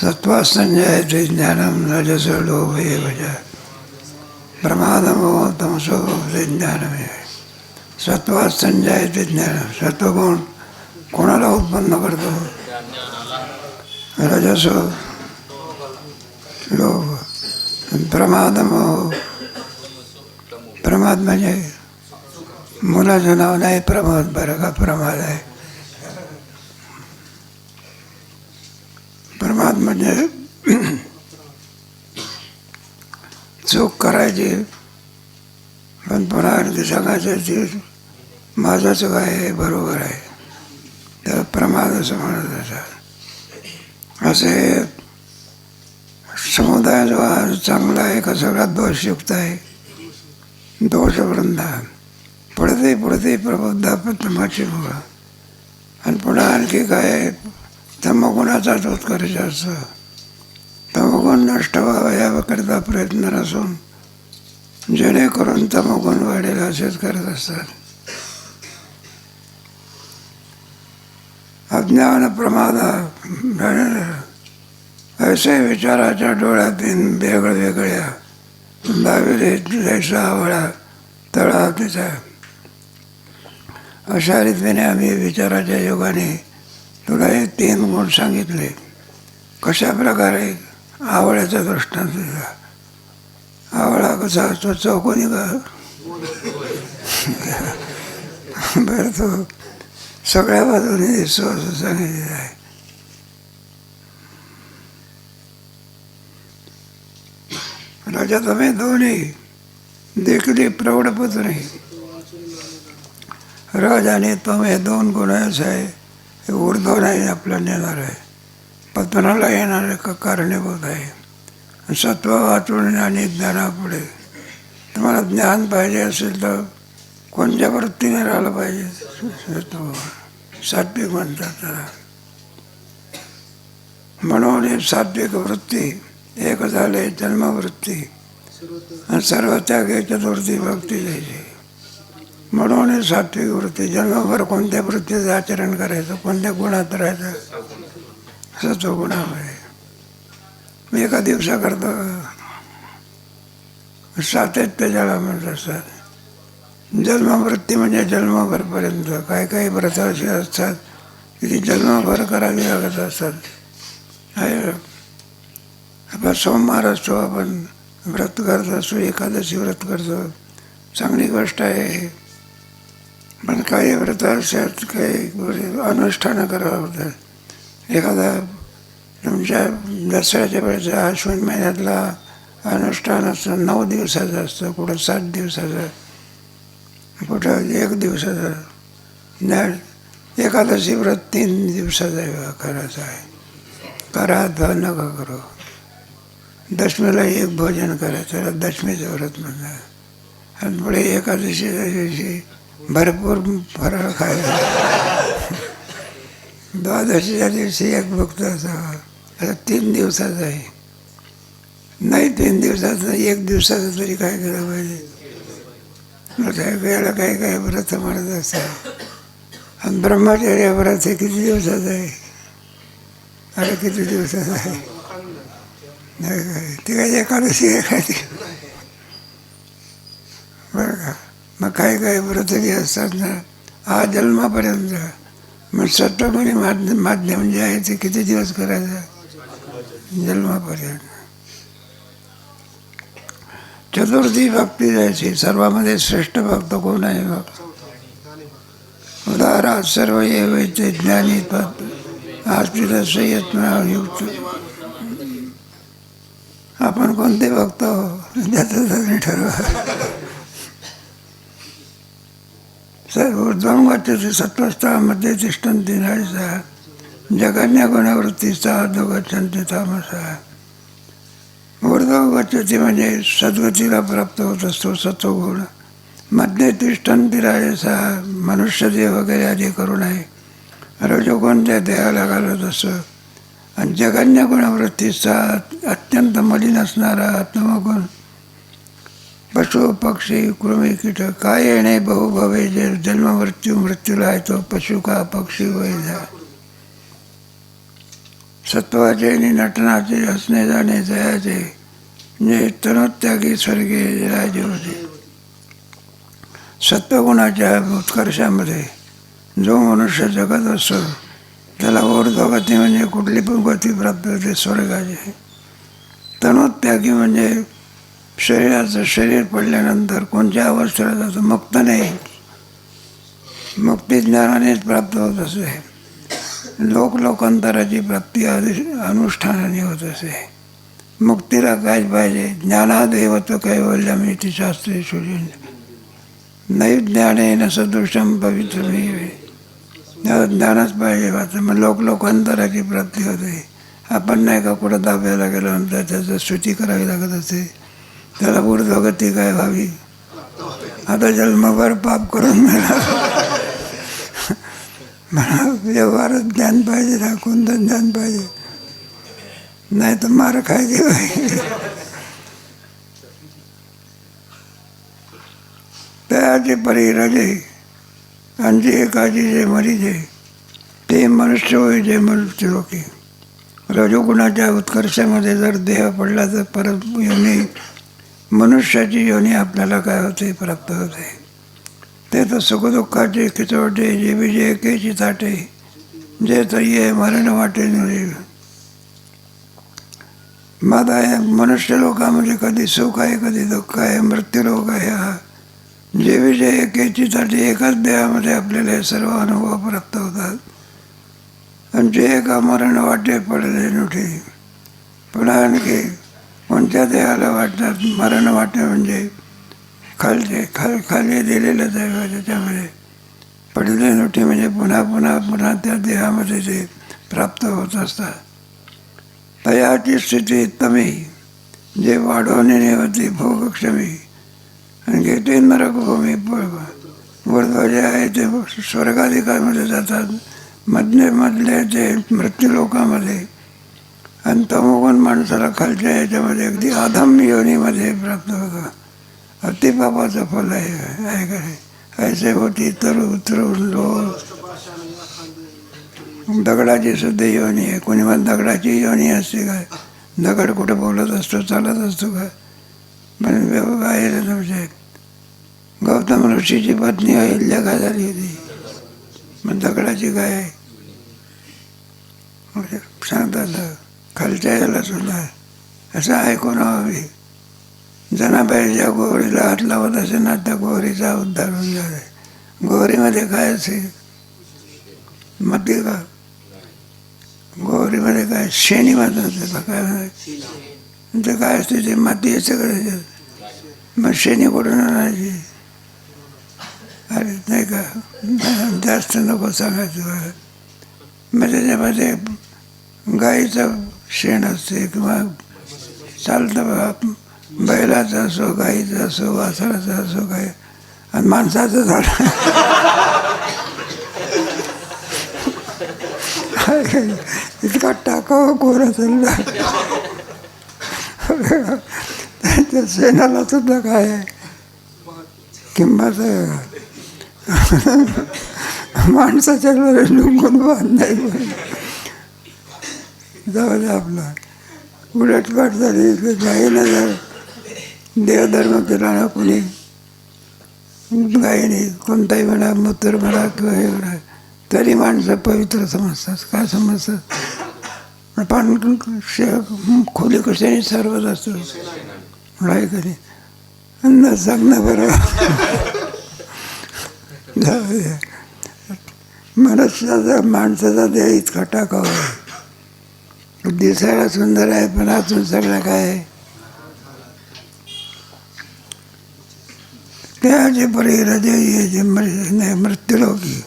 सत्वा संजयते ज्ञानम रजस लोभ एवच प्रमादमो तमसो ते ज्ञानमे सत्वा संजयते ज्ञान सत्वगुण कोणाला उत्पन्न करतो रजस लोभ प्रमादमो प्रमाद म्हणजे मुलाचं नाव नाही प्रमाद बरं का? प्रमाद आहे. प्रमाद म्हणजे चूक करायची. पण पुन्हा सांगायचं ती माझंच काय आहे बरोबर आहे. तर प्रमाद असं म्हणत असतात. असे समुदाय जो आज चांगला आहे का सगळ्यात दोषयुक्त आहे. दोषवृंदा पडते पडते प्रबुद्धा पद्माची मुळं हो आणि पुन्हा आणखी काय तमगुणाचा शोध करायचा असं तमगुण नष्ट हो व्हावा याकरिता प्रयत्न नसून जेणेकरून तमगुण वाढेल असेच करत असतात अज्ञान प्रमादा ऐसे विचाराच्या डोळ्यातील वेगळ्या दाविले जैसा आवळा तळा तिचा अशा रीतीने आम्ही विचाराच्या योगाने तुला हे तीन गुण सांगितले. कशा प्रकारे आवळ्याचा दृष्टांत दिला आवळा कसा असतो? चौकोनी का? बरं तो सगळ्या बाजूने दिसतो असं सांगितलेलं आहे. राजा, तुम्ही दोन्ही देखील प्रौढपत नाही रज आणि तम हे दोन गुण आहे. हे ऊर्ध्व नाही आपलं नेणार आहे. पतनाला येणार का कारणीभूत आहे. सत्व वाचून आणि ज्ञानापुढे. तुम्हाला ज्ञान पाहिजे असेल तर कोणत्या वृत्तीने राहिलं पाहिजे? सत्व. सात्विक म्हणतात त्याला. म्हणून हे सात्विक वृत्ती एक झाले जन्मवृत्ती. आणि सर्व त्यागे चतुर्थी भक्ती द्यायची. म्हणून हे सात्विक वृत्ती जन्मभर कोणत्या वृत्तीचं आचरण करायचं कोणत्या गुणात राहायचं सत्व गुणामध्ये मी एका दिवसाकरता सातत्य ज्याला म्हणत असतात जन्मवृत्ती म्हणजे जन्मभरपर्यंत. काही काही व्रत असे असतात की ती जन्मभर करावी लागत असतात. आपण सोमवार असतो आपण व्रत करत असतो एकादशी व्रत करतो. चांगली गोष्ट आहे. पण काही व्रत असतात काही म्हणजे अनुष्ठानं करावं होतात एखादा तुमच्या दसऱ्याच्या वेळेस अश्विन महिन्यातला अनुष्ठान असतं नऊ दिवसाचं असतं कुठं सात दिवसाचं कुठं एक दिवसाचं. नाही एकादशी व्रत तीन दिवसाचा करायचा आहे. करा अथवा नका करो. दशमीला एक भोजन करायचं दशमीचं व्रत म्हणतात आणि पुढे एकादशीच्या दिवशी भरपूर फराळ खायला. द्वादशीच्या दिवशी एक भक्त असावा आता तीन दिवसाचा आहे. नाही तीन दिवसाचं एक दिवसाचं तरी काय केलं पाहिजे. वेळेला काय काय व्रत म्हणत असा. आणि ब्रह्मचर्य व्रत हे किती दिवसाचं आहे? अरे किती दिवसाचं आहे? नाही काय ते काय एकादशी आहे काय ती? बरं का. मग काही काही व्रत जे असतात ना? हा जन्मापर्यंत. मग सत्वगुणी माध्यम माध्यम जे आहे ते किती दिवस करायचं? जन्मापर्यंत. चतुर्थी भक्ती जायची. सर्वामध्ये श्रेष्ठ भक्त कोण आहे भक्त उदाहरण सर्व ये वैते ज्ञानी तत्व आस्तिरस्य यत्नायुक्त आपण कोणते भक्त हो? त्याचं ठरवा. सर्व सत्वस्थामध्ये तिष्ठन्ति नाडीसा जगन्य गुणवृत्तीचा अर्ध तामसा ऊर्ध्व गच्छती म्हणजे सद्गतीला प्राप्त होत असतो सत्वगुण. मध्ये तिष्ठन्ति राजसा मनुष्यदेह वगैरे आधी करू नये. रजोगुण त्या देहाला घालत असतो आणि जगन्या गुणवृत्तीचा अत्यंत मलिन असणारा आत्मगुण. पशु पक्षी कृमी कीटक काय येणे बहु भवे जे जन्म मृत्यू मृत्यूला आहे तो पशु का पक्षी वय जा। सत्वाचे आणि नटनाचे हसणे जाणे जयाचे जे तनोत्यागी स्वर्गे राजे होते सत्वगुणाच्या उत्कर्षामध्ये जो मनुष्य जगत असतो त्याला ऊर्ध्वगती म्हणजे कुठली पण गती प्राप्त होते स्वर्गाची। तनोत्यागी म्हणजे शरीराचं शरीर पडल्यानंतर कोणत्या अवस्थेला जातं मुक्त नाही. मुक्ती ज्ञानानेच प्राप्त होत असे. लोक लोकांतराची प्राप्ती अनुष्ठानाने होत असे. मुक्तीला काय पाहिजे? ज्ञानादेव तो कैवल्यम ती शास्त्री शोधून नाही ज्ञानेन सदृशम पवित्र ज्ञानच पाहिजे वाचं मग लोक लोकांतराची प्राप्ती होते. आपण नाही का कुठं दाब्याला गेलो त्याचं स्तुती करावी लागत असते त्याला ऊर्ध्वगती काय व्हावी? आता जन्मभर पाप करून मिळाला मला व्यवहारात ज्ञान पाहिजे ना कोणतं ज्ञान पाहिजे. नाही तर मार खायची पाहिजे त्याचे परी रजे आणि एकाची जे मरीजे ते मनुष्य होय जे मनुष्य लोके रजोगुणाच्या उत्कर्षामध्ये जर देह पडला तर परत योनी मनुष्याची योनी आपल्याला काय होते? प्राप्त होते. ते तर सुखदुःखाचे खिचवटे जे विजय केची ताटे जे तर ये मरण वाटे नुरे मग आहे मनुष्य लोकामध्ये कधी सुख आहे कधी दुःख आहे मृत्यूलोक आहे हा. जे विजय एकेची ताटे एकाच देहामध्ये आपल्याला हे सर्व अनुभव प्राप्त होतात. आणि जे एका मरण वाटे पडले नुठे पुन्हा आणखी कोणत्या देहाला वाटतात? मरण वाटणं म्हणजे खालचे खाल खाली दिलेलं आहे त्याच्यामध्ये. पडले नोटी म्हणजे पुन्हा पुन्हा पुन्हा त्या देहामध्ये ते प्राप्त होत असतात. तयाची स्थिती तमी जे वाढवणे होती भोगक्षमी. आणि घेते नरकभूमी वर्ध जे आहे ते स्वर्गाधिकामध्ये जातात. मधले मधले ते मृत्यू लोकामध्ये आणि तमोगुण माणसाला खालच्या याच्यामध्ये अगदी अधम योनीमध्ये प्राप्त होतं. अतिपापाचं फल आहे आहे काय ऐसे होती तर उतरून लो दगडाची सुद्धा योनी आहे. कोणी मग दगडाची योनी असते काय दगड कुठं बोलत असतो चालत असतो काय पण आहे म्हणजे गौतम ऋषीची पत्नी अहिल्या काय झाली होती. मग दगडाची काय? आहे सांगतात खालच्या याला सुद्धा. असं ऐकून हवी जनाबाईच्या गोहरीला हात लावत असे ना त्या गोहरीचा उद्धार होऊन जाते गोहरीमध्ये काय असेल? मती का? गोहरीमध्ये काय? शेणी म्हणतात काय ते काय असते? ते माती सगळं मग शेणी कुठून आणायची? अरे नाही का? जास्त नको सांगायचं. मग त्याच्यामध्ये गाईचं शेण असते किंवा चालतं बघा बैलाचं असो गाईचं असो वासराचं असो काही आणि माणसाचं झाड. इतका टाकावं कोरा चालला. त्या शेणाला सुद्धा काय किंमत माणसाच्या लुंगून बांध नाही जाऊ दे आपला उलटपाट झाली गायीनं जर. देवधर्म केला ना कोणी. गायीने कोणताही म्हणा मूत्र म्हणा किंवा हे म्हणा तरी माणसं पवित्र समजतात. काय समजतात? पण शे खोली कशाने सर्वच असतो? म्हणाय कधी. अन्न सांगणं बरं. जाऊ दे. मनुष्याचा माणसाचा देह इतका टाकावा. दिसायला सुंदर आहे पण आजून सगळं काय आहे. त्याचे परी हृदय मृत्यूलोकी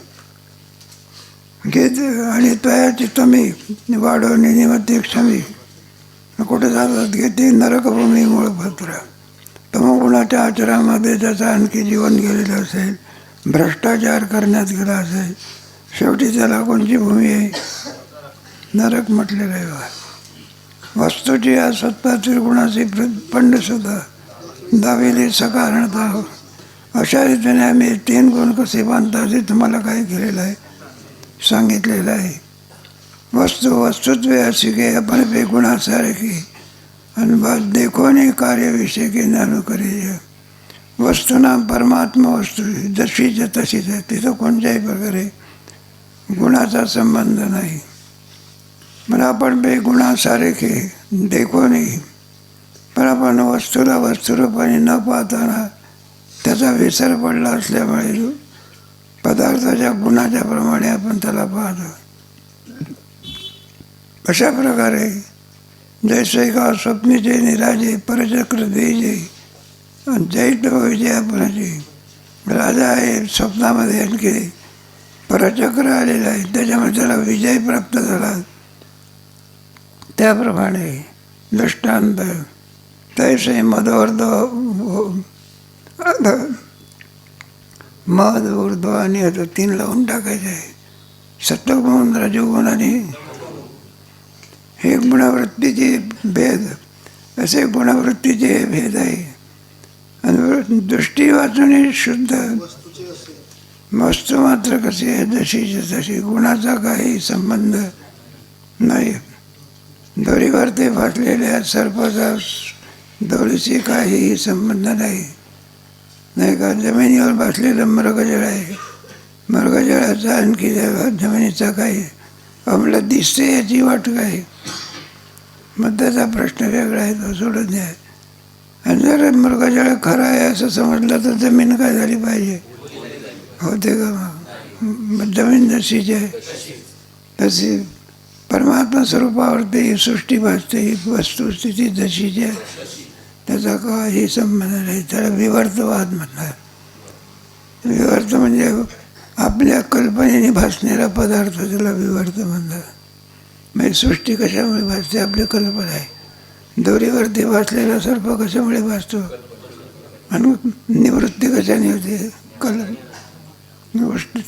घेत आणि तयाची तमी वाढवणे निमते क्षमी कुठे जातात घेते नरकभूमी मूळ भद्र तमगुणाच्या आचरामध्ये त्याचा आणखी जीवन गेलेलं असेल भ्रष्टाचार करण्यात गेला असेल शेवटी त्याला कोणची भूमी आहे? नरक म्हटलेलं आहे बा. वस्तूची या सत्ता त्रिगुणाची पंडसुद्धा दाविले सकारणता अशा रीतीने आम्ही तीन गुण कसे बांधतात हे तुम्हाला काय केलेलं आहे सांगितलेलं आहे वस्तू वस्तुत्वे अशी की आपण बेगुणासारखे आणि बस देखो नाही कार्य की वस्तूना परमात्मा वस्तू आहे. जशीच्या तशीच आहे तिथं कोणत्याही प्रकारे गुणाचा संबंध नाही पण आपण बेगुणा सारखे देखो नाही पण आपण वस्तूला वस्तुरूपाने न पाहताना त्याचा विसर पडला असल्यामुळे पदार्थाच्या गुणाच्या प्रमाणे आपण त्याला पाहतो अशा प्रकारे जैसे का स्वप्नीचे निराजे परचक्र देजे जैत विजय आपणाची राजा आहे स्वप्नामध्ये आणखी परचक्र आलेला आहे त्याच्यामुळे त्याला विजय प्राप्त झाला त्याप्रमाणे दृष्टांत तैसे मदवर्ध मद ऊर्ध आणि आता तीन लावून टाकायचे आहे. सत्वगुण रजोगुण आणि हे गुणवृत्तीचे भेद असे गुणवृत्तीचे भेद आहे. आणि दृष्टी वाचून शुद्ध. वस्तू मात्र कशी आहे? जशीची तशी गुणाचा काही संबंध नाही. दोरीवर ते फाटलेल्या सर्पाचा दोरीशी काहीही संबंध नाही. नाही का? जमिनीवर बसलेलं मृगजळ आहे. मृगजळाचा आणखी जमिनीचा काही आम्हाला दिसते याची वाट काय? मग त्याचा प्रश्न वेगळा आहे तो सोडून द्या. आणि जर मृगजळ खरं आहे असं समजलं तर जमीन काय झाली पाहिजे? होते का मग? जमीन जशीची आहे तशी परमात्मा स्वरूपावरती ही सृष्टी भासते ही वस्तुस्थिती जशीची आहे त्याचा हे संबंध नाही. त्याला विवर्तवाद म्हणणार विवर्त म्हणजे आपल्या कल्पनेने भासणारा पदार्थ त्याला विवर्त म्हणतात. म्हणजे सृष्टी कशामुळे भासते? आपली कल्पना आहे. दोरीवरती भासलेला सर्प कशामुळे भासतो? आणि निवृत्ती कशाने होते? कल गोष्टी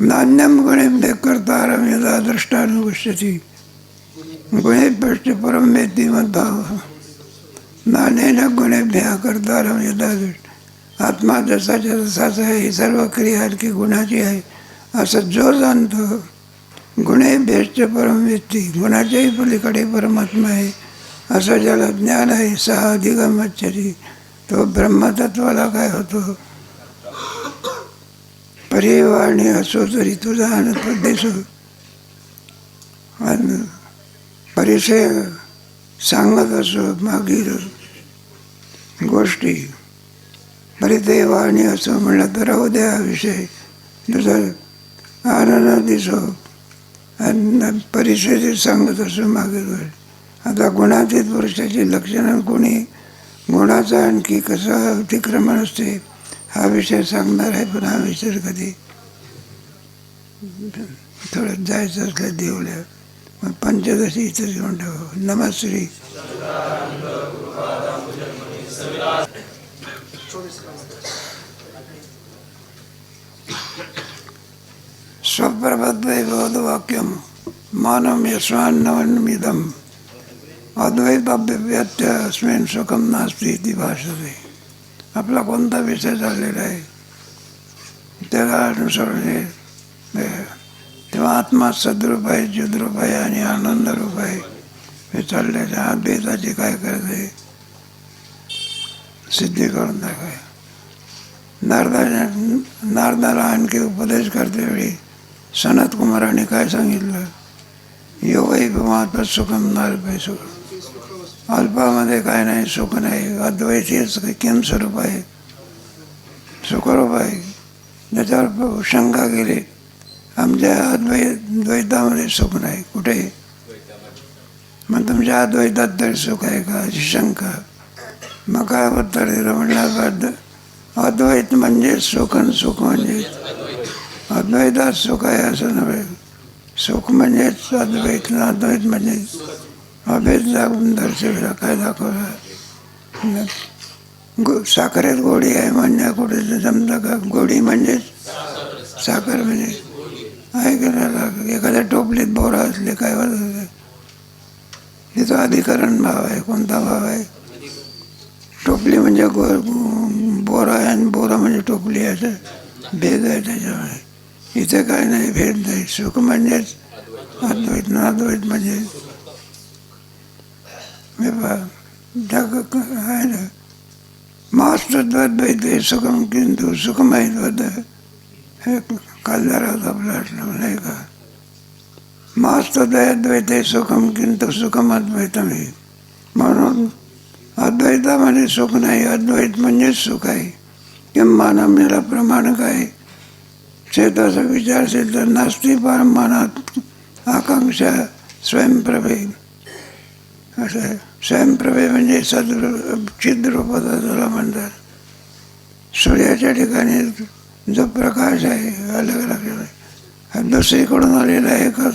नान्यम गुणे करतारम यदा दृष्टानुगुष्यती गुणेभ्यश्च परम वेदी मद्भाव। नानेन गुणेभ्या करतारम यदा दृष्ट। आत्मा जसाच्या तसाच आहे ही सर्व क्रिया गुणाची आहे असं जो जाणतो गुणेभ्यश्च परम व्यक्ती गुणाच्याही पलीकडे परमात्मा आहे असं ज्याला ज्ञान आहे सहा अधिगमच्छरी तो ब्रह्मतत्वाला काय होतो। परिवाणी असो तरी तुझा आनंद दिसो आणि परिचय सांगत असो मागील गोष्टी. परिदेवाणी असो म्हणलं तर राहू द्या विषय. तुझा आनंद दिसो. आणि परिचय सांगत असो मागील आता गुणातीत पुरुषाची लक्षणं कोणी? गुणाचं आणखी कसं अतिक्रमण असते? हा विषय सांगणार आहे, पण हा विषय कधी थोडं जायचं असलं देवल्या मग पंचदशी इथं घेऊन ठेव. नमश्री स्वप्रबद्धे बोधवाक्यम मानम यस्वान्नवन्मिदम। अद्वैताभ्यव्यत्य अस्मिन सुखम नास्ती भाषते आपला कोणता विषय चाललेला आहे त्याला अनुसरून हे तेव्हा आत्मा सद्रूप आहे जुद्रूप आहे आणि आनंद रूप आहे हे चाललेलं आहे. अद्वैताची काय करते सिद्धी करून दाखवाय नारदा नारदाला आणखी उपदेश करते वेळी सनत कुमाराने काय सांगितलं? योगही महात्मा सुखम नारपय सुखम. अल्पामध्ये काय नाही सुख नाही. अद्वैतीच किम स्वरूप आहे? सुखरूप आहे. त्याच्यावर शंका केली आमच्या अद्वैत द्वैतामध्ये सुख नाही. कुठे? मग तुमच्या अद्वैतात तरी सुख आहे का? अशी शंका. मग काय उत्तर दिलं म्हणलं अद्वैत म्हणजे सुख आणि सुख म्हणजे अद्वैतात सुख आहे असं नव्हे. सुख म्हणजेच अद्वैत अद्वैत म्हणजे अभेद दाखवून दर्शविला काय दाखवला? गो साखरेत गोडी आहे म्हणण्या कुठे? जमतं का गोडी म्हणजेच साखर म्हणजे. ऐकायला एखाद्या टोपलीत बोरा असले काय हे तो? अधिकरण भाव आहे कोणता भाव आहे? टोपली म्हणजे गो बोरा आहे आणि बोरा म्हणजे टोपली आहे असं भेद आहे त्याच्यामुळे इथे काय नाही भेद नाही. सुख म्हणजेच अद्वैत नाद्वैत म्हणजे हे पहा, जग सुखम किंतु सुखमयद्वद हे काल जरा नाही का? मास्तद्वैते सुखम किंतु सुखम अद्वैतम हे म्हणून अद्वैतामध्ये सुख नाही अद्वैत म्हणजेच सुख आहे. किंमान याला प्रमाण काय? शेताचा विचारशील तर नास्ती परमानात आकांक्षा स्वयंप्रभे. असं आहे. स्वयंप्रभे म्हणजे सद्रूप चिद्रूपता त्याला म्हणतात सूर्याच्या ठिकाणी जो प्रकाश आहे अलग अलग हा दुसरीकडून आलेला आहे का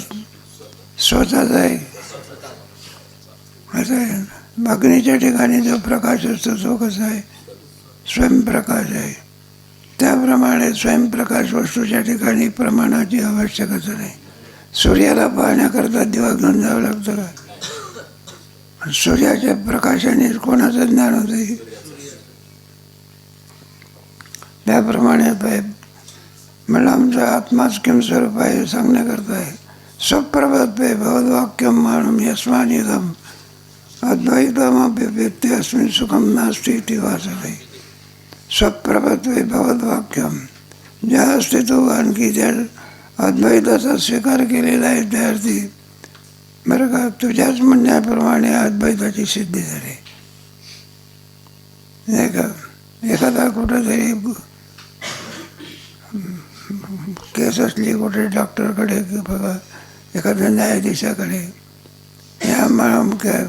स्वतःचा आहे असं आहे अग्नीच्या ठिकाणी जो प्रकाश असतो तो कसा आहे स्वयंप्रकाश आहे त्याप्रमाणे स्वयंप्रकाश वस्तूच्या ठिकाणी प्रमाणाची आवश्यकता नाही सूर्याला पाहण्याकरता दिवा घेऊन जावं लागतं का सूर्याच्या प्रकाशाने कोणाचं ज्ञान होते त्याप्रमाणे पाय मला आमचा आत्माच किम स्वरूप आहे सांगण्याकरता आहे. स्वप्रभत्वे भगवद्वाक्यम मानम यस्मानिदम. अद्वैतमपि व्यक्ती अस्मिन सुखम नास्ती इति वाचते स्वप्रभत्वे भगवद्वाक्यम ज्या अस्तित्व आणखी ज्या अद्वैताचा स्वीकार केलेला आहे त्या अर्थी बरं का तुझ्याच म्हणण्याप्रमाणे अद्वैताची सिद्धी झाली. नाही का एखादा कुठंतरी केस असली कुठे डॉक्टरकडे की बघा एखाद्या न्यायाधीशाकडे या मला काय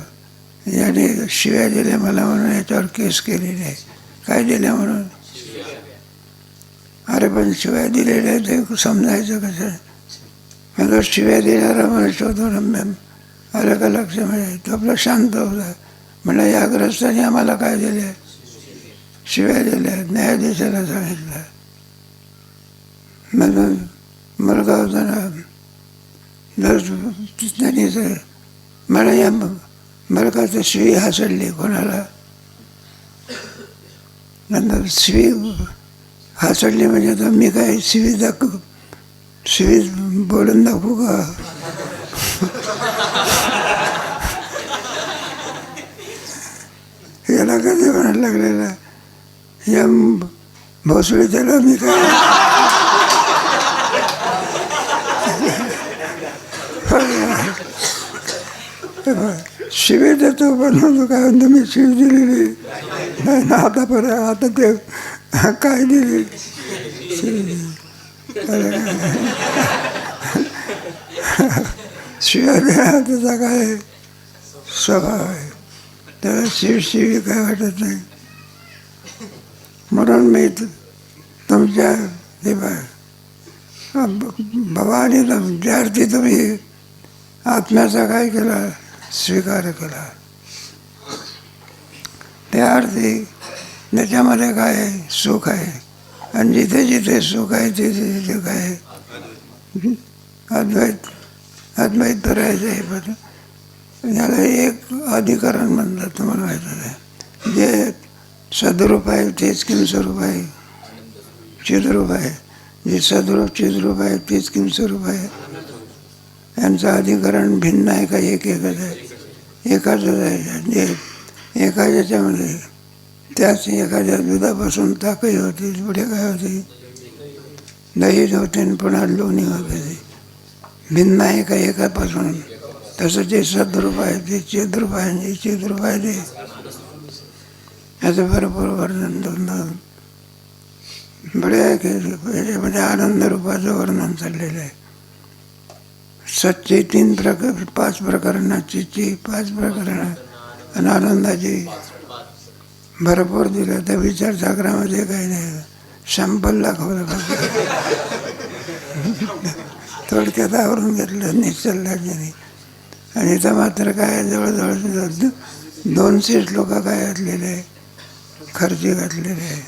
याने शिव्या दिल्या मला म्हणून याच्यावर केस केलेली आहे. काय दिल्या म्हणून? अरे पण शिव्या दिलेल्या ते समजायचं कसं? म्हणजे शिव्या देणारा मला शोधून आलं का लक्ष म्हणजे तो आपला शांत होता म्हणलं या ग्रस्ताने आम्हाला काय दिले शिव्या दिल्या न्यायाधीशाला सांगितलं म्हणून मुलगा होता ना त्यांनी मला या मुलगाचं शिवी हासडली कोणाला नंतर शिवी हासडली म्हणजे तर मी काय शिवी दाखव शिवी बोलून दाखवू का त्याला कधी म्हणायला लागलेला या भोसले त्याला मी काय? शिवे देतो पण काय म्हणतो मी शिव दिलेली. नाही ना आता पर आता ते काय दिली? शिवी दिली. त्याचा काय स्वभाव आहे? त्याला शिवशिवी काय वाटत नाही. म्हणून मी तुमच्या भवानी ज्या तुम्ही आत्म्याचा काय केला स्वीकार केला. त्या अर्थी त्याच्यामध्ये काय आहे? सुख आहे. आणि जिथे जिथे सुख आहे तिथे तिथे काय आहे? अद्वैत अद्वैत तर आहे पण. याला एक अधिकरण म्हणतात तुम्हाला माहिती आहे जे सद्रूप आहे किम स्वरूप आहे चिद्रूप जे सदरूप चिद्रूप तेच किम स्वरूप आहे यांचं अधिकरण भिन्न आहे का एक एकच आहे एकाच आहे जे एका त्याच एखाद्या दुधापासून ताकही होती पुढे काय होती दहीच होते पुन्हा लोणी होते। भिन्न आहे का एकापासून तसं जे सद्रूप आहे ते चिद्रूप आहे जे चिद्रूप आहे ते. याचं भरपूर वर्णन दोन बडे याच्यामध्ये आनंद रूपाचं वर्णन चाललेलं आहे. सच्चे तीन प्रकार पाच प्रकरणाची ची पाच प्रकरण आणि आनंदाची. भरपूर दिलं. त्या विचार सागरामध्ये काही नाही. शंभर दाखवलं थोडक्यात आवरून घेतलं. निश्चलराजाने आणि इथं मात्र काय जवळजवळ दोन दोनशेच लोक काय घातलेले आहे. खर्ची घातलेले आहे.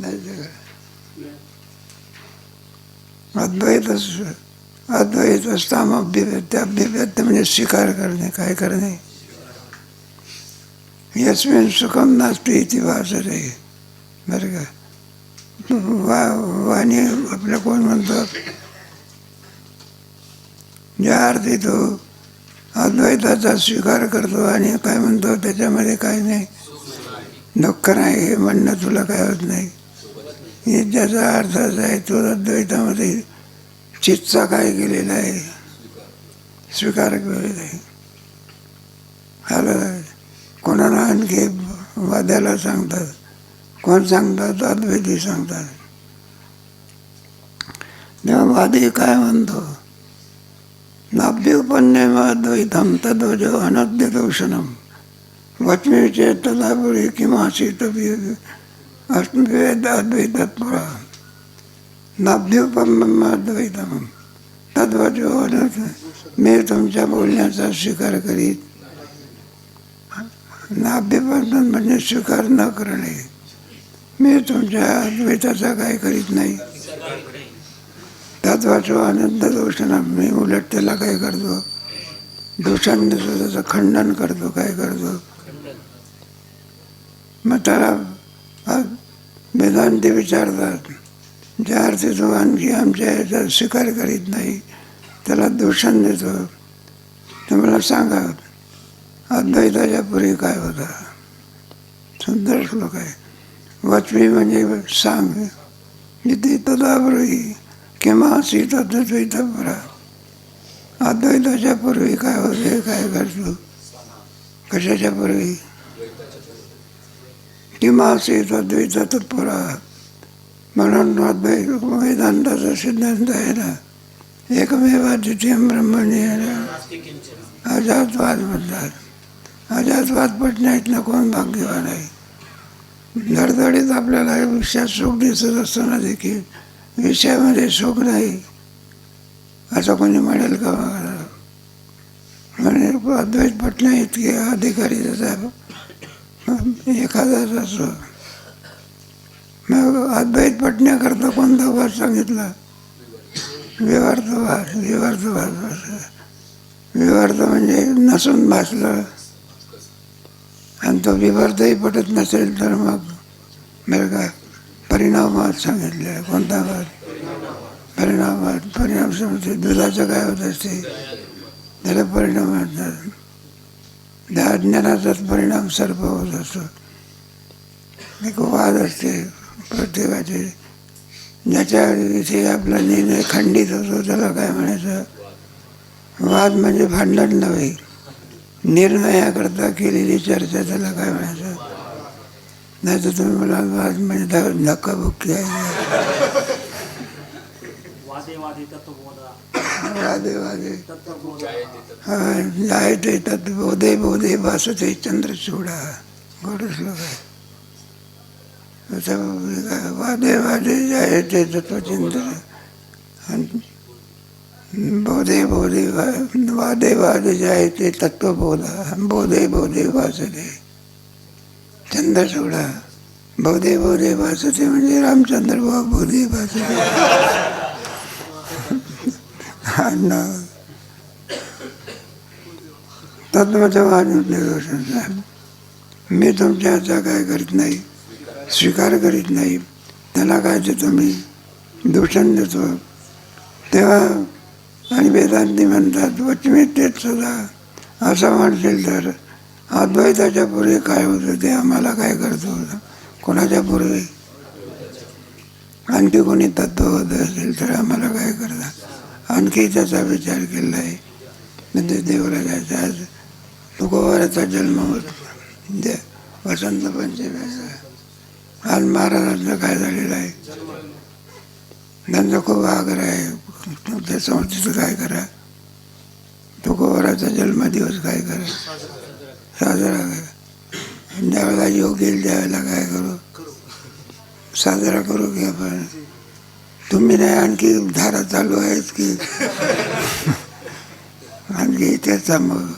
नाही अद्वैत अद्वैत स्थाम अभिव्यक्त अभिव्यक्त म्हणजे स्वीकार करणे काय करणे? यस्मिन सुखम नास्ती इति आहे बरं का? वा वाणी आपलं कोण म्हणतो? ज्या अर्थी तो अद्वैताचा स्वीकार करतो आणि काय म्हणतो त्याच्यामध्ये काय नाही. दुःख नाही हे म्हणणं तुला काय होत नाही. हे ज्याचा अर्थ असा आहे तो अद्वैतामध्ये चित्तचा काय केलेला आहे स्वीकार केलेला आहे. आलं कोणाला आणखी वाद्याला सांगतात? कोण सांगतात? अद्वैती सांगतात. तेव्हा वादी काय म्हणतो? नाभ्युपन्यम अद्वैतम तद्वजो अनद्य दोषणम वचमी चेतदापुरी किमासीत अष्टवेद अद्वैतात पुरा नाभ्युपम अद्वैतम तद्वजो अनंत मी तुमच्या बोलण्याचा स्वीकार करीत। नाभ्यपन म्हणजे स्वीकार न करणे। मी तुमच्या अद्वैताचा काय करीत नाही। तत्वाचो आनंद दोषांना मी उलट त्याला काय करतो? दोषांनी त्याचं खंडन करतो काय करतो? मग त्याला वेदांती विचारतात ज्या अर्थी तो आणखी आमच्या याचा स्वीकार करीत नाही त्याला दूषण देतो. तर मला सांगा अद्वैताच्या पूर्वी काय होता? सुंदर श्लोक आहे. वचमी म्हणजे सांग. जिथे तदापूर्वी किंवा सीत अद्वैत परा अद्वैताच्या पूर्वी काय होते काय करतो? कशाच्या पूर्वी किंवा सीत अद्वैतात म्हणून अद्वैत वेदांताचा सिद्धांत आहे ना एकमेवा द्वितीय ब्रह्मणी अजातवाद म्हणतात. अजातवाद पटण्यातलं कोण भाग्यवान आहे? धडधडीत आपल्याला विषयात सुख दिसत असताना देखील विषयामध्ये सुख नाही. असं कोणी म्हणेल का? म्हणजे अद्वैत पटण्या इतके अधिकारी त्याचा एखादाच असो. मग अद्वैत पटण्याकरता कोणता वाद सांगितला? विवार्थवाद विवार्थवाद विवर्त म्हणजे नसून भासलं. आणि तो विवर्तही पटत नसेल तर मग बरं का? परिणामवाद सांगितले कोणता वाद परिणामवाद परिणाम समजते दुधाचं काय होत असते? त्याला परिणाम म्हणतात. त्या अज्ञानाचाच परिणाम सर्प होत असतो. एक वाद असते प्रत्येकाचे. ज्याच्या विषयी आपला निर्णय खंडित होतो त्याला काय म्हणायचं? वाद म्हणजे भांडण नव्हे. निर्णयाकरता केलेली चर्चा त्याला काय म्हणायचं? नाही तर तुम्ही मला वाद म्हणजे ध- धक्काबुक्की आहे वादे वादे तत्वबोधा वादे वादे। तत्वबोधा हा जायते तत् बोधे बोधे भासते चंद्रचूडा गोड श्लोक आहे असं काय वादे वादे जायते तत्वचिंतन आणि बोधे बोधे वा- वादे वादे जायते तत्वबोधा बोधे। बोधे छंद सोडा. बोधे बोधे भासते म्हणजे रामचंद्र बुवा बोधे भासते आणि तत्वाचं साहेब. मी तुमच्या हातचा काय करीत नाही स्वीकार करीत नाही. त्याला काय देतो मी दूषण देतो. तेव्हा आणि वेदांती म्हणतात वचमी तेच सुद्धा असं म्हणशील तर अद्वैताच्या पूर्वी काय होतं ते आम्हाला काय करतो कोणाच्या पूर्वी आणखी कोणी तत्व होत असेल तर आम्हाला काय करतात आणखी त्याचा विचार केला आहे. म्हणजे देवाला जायचं आज तुकोबाराचा जन्म होत. दे वसंत पंचमीचा आज महाराजांचं काय झालेलं आहे? त्यांचा खूप आग्रह आहे. त्या संस्थेचं काय करा? तुकोबाराचा जन्मदिवस काय करा? साजरा करा. ज्यावेळेला योग येईल त्यावेळेला काय करू? साजरा करू की आपण? तुम्ही नाही आणखी धारा चालू आहेत की. आणखी त्याचा मग